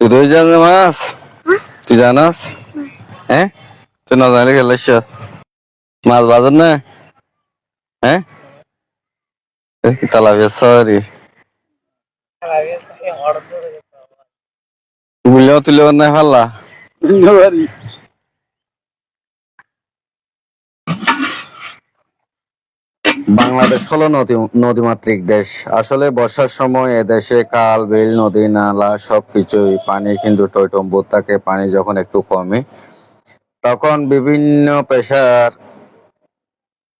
তুই রোজ জানে মাছ? তুই জানাস? হ্যাঁ। তুই না জানলে খেলাইছিস মাছ বাজার না হ্যাঁ? এ কি তালাবিয়া সরি। বুঝলেও তুলে না ফাল্লা বাংলাদেশ হলো নদী, নদীমাতৃক দেশ। আসলে বর্ষার সময় এদেশে কাল বিল, নদী, নালা সবকিছুই পানি, কিন্তু টইটম্বুর থাকে পানি যখন একটু কমে, তখন বিভিন্ন পেশার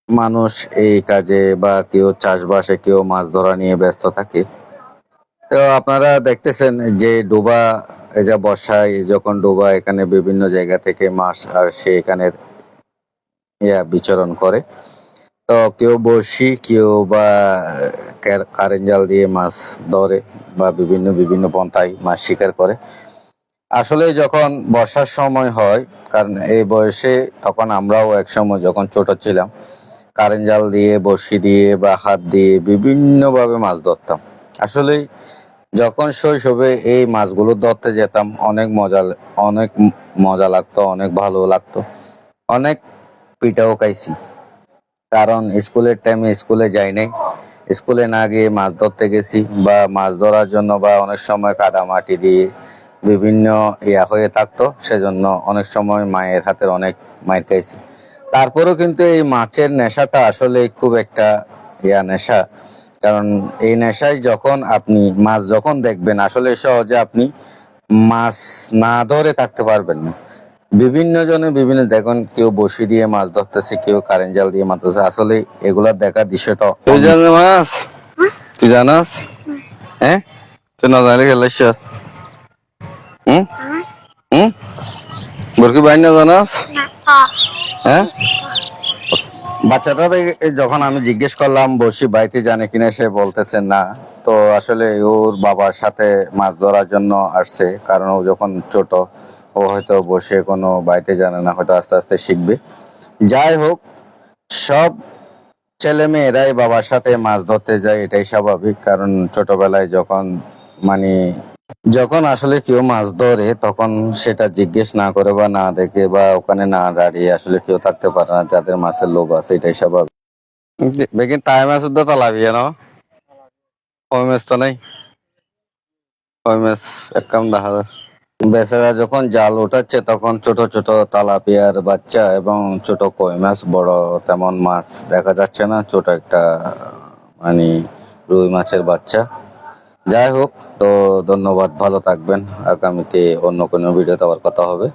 মানুষ এই কাজে বা কেউ চাষবাসে, কেউ মাছ ধরা নিয়ে ব্যস্ত থাকে। তো আপনারা দেখতেছেন যে ডোবা যে বর্ষায় যখন ডোবা এখানে বিভিন্ন জায়গা থেকে মাছ আর সে এখানে ইয়া বিচরণ করে। তো কেউ বড়শি, কেউ বা কারেন্ট জাল দিয়ে মাছ ধরে বা বিভিন্ন বিভিন্ন পন্থায় মাছ শিকার করে। আসলে যখন বর্ষার সময় হয়, কারণ এই বয়সে তখন আমরাও এক সময় যখন ছোট ছিলাম, কারেন্ট জাল দিয়ে, বড়শি দিয়ে বা হাত দিয়ে বিভিন্নভাবে মাছ ধরতাম। আসলে যখন শৈশবে এই মাছগুলো ধরতে যেতাম, অনেক মজা অনেক মজা লাগতো, অনেক ভালো লাগতো, অনেক পিঠাও খাইছি। কারণ স্কুলের টাইমে স্কুলে যাই নাই। স্কুলে না গিয়ে মাছ ধরতে গেছি বা মাছ ধরার জন্য বা অনেক সময় কাদা মাটি দিয়ে বিভিন্ন ইয়া হয়ে থাকতো, সেজন্য অনেক সময় মায়ের হাতের অনেক মায়ের খাইছি। তারপরেও কিন্তু এই মাছের নেশাটা আসলে খুব একটা ইয়া নেশা। কারণ এই নেশায় যখন আপনি মাছ যখন দেখবেন, আসলে সহজে আপনি মাছ না ধরে থাকতে পারবেন না। বিভিন্ন জনে বিভিন্ন দেখুন কেউ বসি দিয়ে মাছ ধরতেছে কেউ কারেন্ট জাল দিয়ে মাছ ধরতেছে। আসলে এগুলা দেখার দৃশ্যটা তুই জানে মাছ? তুই জানাস? হ্যাঁ। তুই না জানলে খেলাইছিস হুম? হুম? বরকি ভাই না জানাস হ্যাঁ? বাচ্চাটা যখন আমি জিজ্ঞেস করলাম বসি বাড়িতে জানে কিনা সে বলতেছে না। তো আসলে ওর বাবার সাথে মাছ ধরার জন্য আসছে কারণ ও যখন ছোট ও হয়তো বসে কোনো বাড়িতে জানে না, হয়তো আস্তে আস্তে শিখবে। যাই হোক, সব ছেলে মেয়েরাই বাবার সাথে মাছ ধরতে যায়, এটাই স্বাভাবিক। কারণ ছোটবেলায় যখন মানে যখন আসলে কেউ মাছ ধরে, তখন সেটা জিজ্ঞেস না করে বা না দেখে বা ওখানে না দাঁড়িয়ে আসলে কেউ থাকতে পারে না, যাদের মাছের লোভ আছে, এটাই স্বাভাবিক। বেগিন তাই মাছ উদ্দা তালাবি না ওই মাছ তো নেই। ওই মাছ এক কাম দেখা যায় বেচারা যখন জাল উঠাচ্ছে, তখন ছোট ছোট তালাপিয়ার বাচ্চা এবং ছোট কই মাছ, বড় তেমন মাছ দেখা যাচ্ছে না। ছোট একটা মানে রুই মাছের বাচ্চা। যাই হোক, তো ধন্যবাদ, ভালো থাকবেন। আগামীতে অন্য কোনো ভিডিওতে আবার কথা হবে।